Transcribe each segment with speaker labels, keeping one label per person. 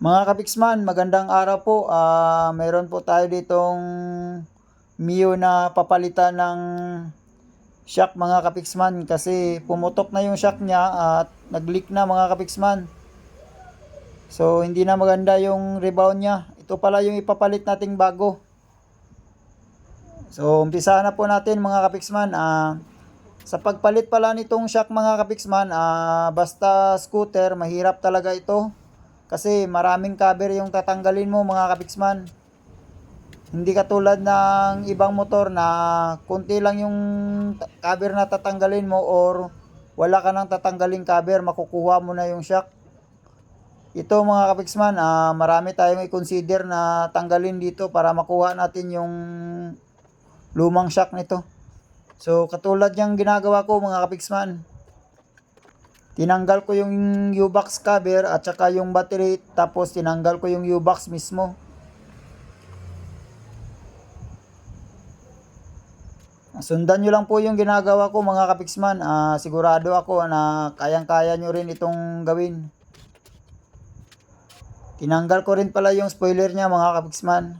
Speaker 1: Mga kapiksman, magandang araw po. Ah, meron po tayo ditong Mio na papalitan ng shock mga kapiksman kasi pumutok na yung shock niya at nag-leak na mga kapiksman. So hindi na maganda yung rebound niya. Ito pala yung ipapalit nating bago. So umpisa na po natin mga kapiksman. Ah, sa pagpalit pala nitong shock mga kapiksman, ah, basta scooter, mahirap talaga ito. Kasi maraming cover yung tatanggalin mo mga kapiksman. Hindi katulad ng ibang motor na kunti lang yung cover na tatanggalin mo or wala ka nang tatanggalin cover, makukuha mo na yung shock. Ito mga kapiksman, ah, marami tayong i-consider na tanggalin dito para makuha natin yung lumang shock nito. So katulad yung ginagawa ko mga kapiksman, tinanggal ko yung U-box cover at saka yung battery tapos tinanggal ko yung U-box mismo. Sundan nyo lang po yung ginagawa ko mga kapiksman. Ah, sigurado ako na kayang-kaya nyo rin itong gawin. Tinanggal ko rin pala yung spoiler niya mga kapiksman.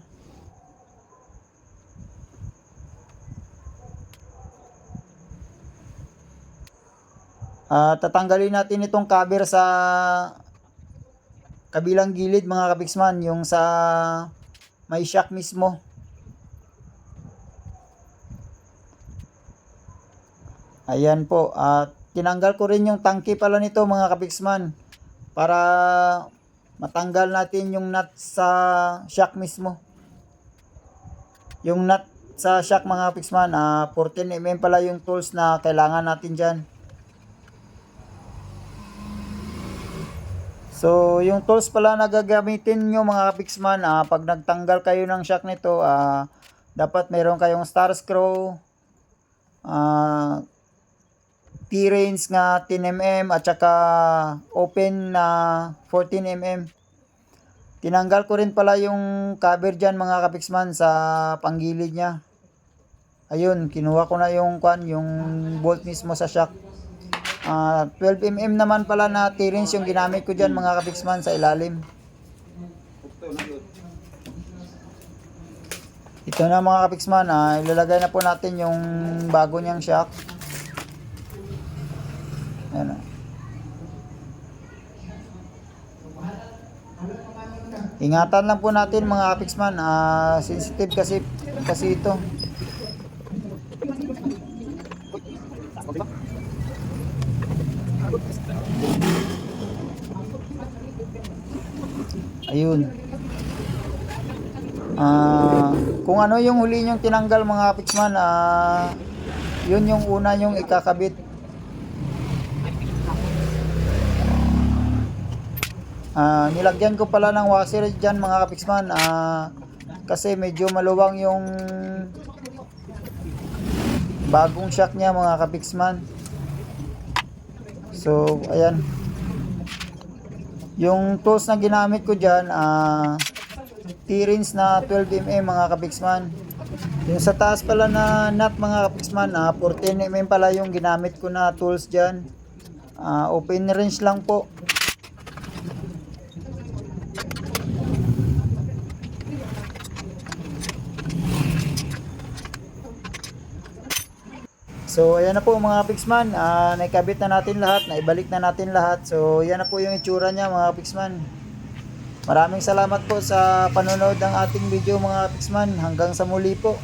Speaker 1: Ah, tatanggalin natin itong cover sa kabilang gilid mga kapiksman, yung sa may shock mismo. Ayan po, at tinanggal ko rin yung tangke pala nito mga kapiksman para matanggal natin yung nut sa shock mismo. Yung nut sa shock mga kapiksman, ah 14mm pala yung tools na kailangan natin dyan. So, yung tools pala na gagamitin nyo mga kapiksman, ah, pag nagtanggal kayo ng shock nito, ah, dapat meron kayong star screw, ah, T-range nga 10mm at saka open na 14mm. Tinanggal ko rin pala yung cover dyan mga kapiksman sa panggilid niya. Ayun, kinuha ko na yung kwan, yung bolt mismo sa shock. Ah, 12mm naman pala na T-range yung ginamit ko dyan mga kapiksman sa ilalim. Ito na mga kapiksman, ah, ilalagay na po natin yung bago niyang shock. Ayan. ah. Ingatan lang po natin mga kapiksman, ah, sensitive kasi kasi ito. Ayun. Ah, kung ano yung huli nyong tinanggal mga kapiksman, ah, yun yung una nyong ikakabit. Ah, nilagyan ko pala ng washer dyan mga kapiksman ah, kasi medyo maluwang yung bagong shock niya mga kapiksman. So, ayan. Yung tools na ginamit ko dyan, ah, T-rings na 12mm mga kapiksman. Yung sa taas pala na nut mga kapiksman, ah, 14mm pala yung ginamit ko na tools dyan. Ah, open range lang po. So, ayan na po mga Pixman. Ah, naikabit na natin lahat. Naibalik na natin lahat. So, ayan na po yung itsura niya mga Pixman. Maraming salamat po sa panonood ng ating video mga Pixman. Hanggang sa muli po.